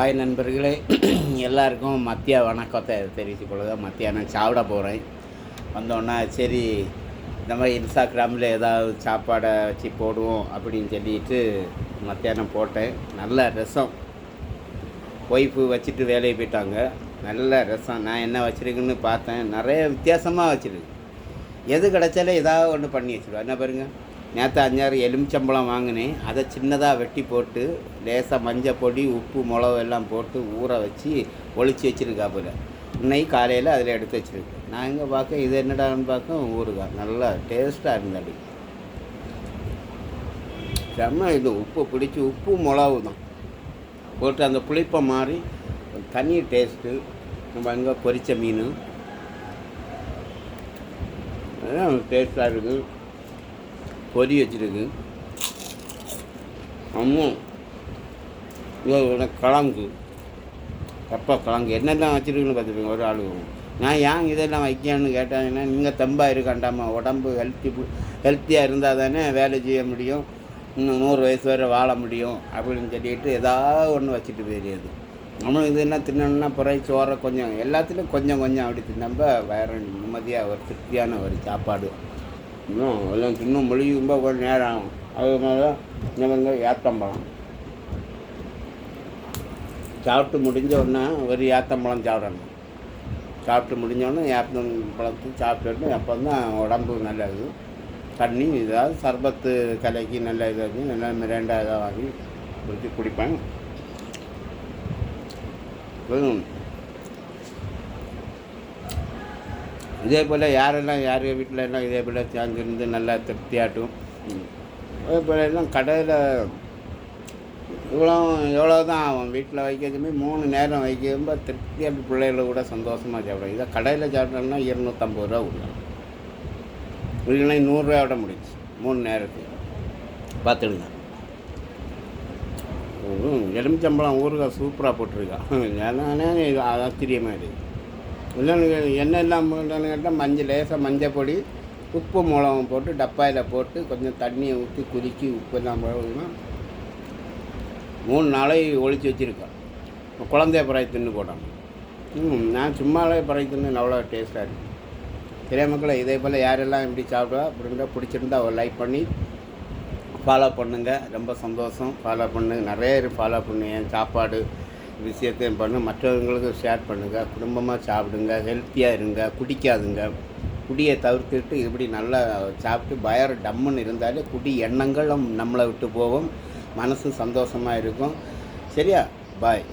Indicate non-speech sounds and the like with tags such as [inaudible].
ஆய் நண்பர்களே. [clears throat] எல்லாருக்கும் மத்திய வணக்கத்தை தெரிவித்துக் கொள்ளுங்க மத்தியானம் சாப்பிட போகிறேன் வந்தோன்னா சரி இந்த மாதிரி இன்ஸ்டாகிராமில் ஏதாவது சாப்பாடை வச்சு போடுவோம் அப்படின்னு சொல்லிட்டு மத்தியானம் போட்டேன். நல்ல ரசம். ஒய்ஃபு வச்சுட்டு வேலையை போயிட்டாங்க. நல்ல ரசம். நான் என்ன வச்சுருக்குன்னு பார்த்தேன். நிறைய வித்தியாசமாக வச்சுருக்கு. எது கிடைச்சாலும் ஏதாவது ஒன்று பண்ணி வச்சுருவேன். என்ன பாருங்கள் நேற்று அஞ்சாறு எலுமிச்சம்பழம் வாங்கினேன். அதை சின்னதாக வெட்டி போட்டு லேசாக மஞ்சள் பொடி உப்பு மிளகு எல்லாம் போட்டு ஊற வச்சு ஒழிச்சு வச்சுருக்கா போல். இன்னைக்கு காலையில் அதில் எடுத்து வச்சுருக்கேன். நான் இங்கே பார்க்க இது என்னடான்னு பார்க்க ஊறுகாய் நல்லா டேஸ்ட்டாக இருந்தாடி செம்ம இது உப்பு பிடிச்சி உப்பு மிளகு தான். போட்டு அந்த புளிப்பை மாறி தனி டேஸ்ட்டு. நம்ம அங்கே பொரித்த மீன். டேஸ்ட்டாக இருக்குது. பொரி வச்சுருக்கு. அம்மும் இதோட கிழங்கு கப்பா கிழங்கு என்னெல்லாம் வச்சுருக்குன்னு பார்த்துப்பீங்க ஒரு ஆளு. நான் ஏன் இதெல்லாம் வைக்கணும்னு கேட்டாங்கன்னா நீங்கள் தெம்பாக இருக்காண்டாமா உடம்பு ஹெல்த்தி ஹெல்த்தியாக இருந்தால் தானே வேலை செய்ய முடியும். இன்னும் நூறு வயசு வரை வாழ முடியும் அப்படின்னு சொல்லிட்டு ஏதாவது ஒன்று வச்சுட்டு போயிடுது நம்மளும் இது என்ன தின்னணும்னா புறை சோறை கொஞ்சம் எல்லாத்துலேயும் கொஞ்சம் கொஞ்சம் அப்படி தின்னம்ப வயிறு நிம்மதியாக ஒரு திருப்தியான ஒரு சாப்பாடு. இன்னும் எல்லாம் தின்னும் மொழிக்கும்போது ஒரு நேரம் ஆகும். அது மாதிரி இந்த வந்து ஏத்தம்பழம். சாப்பிட்டு முடிஞ்ச உடனே ஒரு ஏத்தம்பழம் சாப்பிடணும். சாப்பிட்டு முடிஞ்சோடனே ஏத்தம் பழத்தை சாப்பிட்டுட்டு அப்போ தான் உடம்பு நல்லது. தண்ணி இதாவது சர்பத்து கலைக்கு நல்ல இதாக நல்லா மிரண்டா இதாக வாங்கி குடிச்சு குடிப்பேன். இதே போல் யாரெல்லாம் யார் வீட்டில் எல்லாம் இதே போல் சேர்ந்துருந்து நல்லா திருப்தியாட்டும். அதே போல் எல்லாம் கடையில் இவ்வளோ எவ்வளோ தான் ஆகும் வீட்டில் வைக்கிறதுமே மூணு நேரம் வைக்கிறப்ப திருப்தியாக பிள்ளைகளை கூட சந்தோஷமாக சாப்பிடும் இதை கடையில் சாப்பிட்டோம்னா இருநூற்றம்பது ரூபா கொடுக்கலாம். இல்லைன்னா நூறுரூவாயோட முடிச்சு மூணு நேரத்துக்கு. பார்த்துடுங்க. எலுமிச்சம்பழம் ஊறுகாய் சூப்பராக போட்டிருக்கா [laughs] ஏன்னா இது ஆச்சரியமாக இருக்குது. இல்லைன்னு எண்ணெய் கேட்டால் மஞ்சள் லேசாக மஞ்சள் பொடி உப்பு மிளகம் போட்டு டப்பாயில் போட்டு கொஞ்சம் தண்ணியை ஊற்றி குதிக்கி உப்பு எல்லாம் போடணும்னா மூணு நாளை ஒழிச்சு வச்சுருக்கேன் குழந்தைய பறவை தின்னு போட்டாங்க ம் நான் சும்மாவே பறவை தின்னு அவ்வளோ டேஸ்ட்டாக இருக்குது சிறை மக்களை இதே போல் யாரெல்லாம் எப்படி சாப்பிடுவா அப்படின்ற பிடிச்சிருந்தா அவள் லைக் பண்ணி ஃபாலோ பண்ணுங்கள் ரொம்ப சந்தோஷம். ஃபாலோ பண்ணுங்கள் நிறைய பேர் ஃபாலோ பண்ணுங்க. சாப்பாடு விஷயத்தையும் பண்ணும் மற்றவங்களுக்கு ஷேர் பண்ணுங்கள் குடும்பமாக சாப்பிடுங்க ஹெல்த்தியாக இருங்க குடிக்காதுங்க. குடியை தவிர்த்துட்டு இப்படி நல்லா சாப்பிட்டு பயர் டம்முன்னு இருந்தாலே குடி எண்ணங்களும் நம்மளை விட்டு போகும். மனசும் சந்தோஷமாக இருக்கும். சரியா? பாய்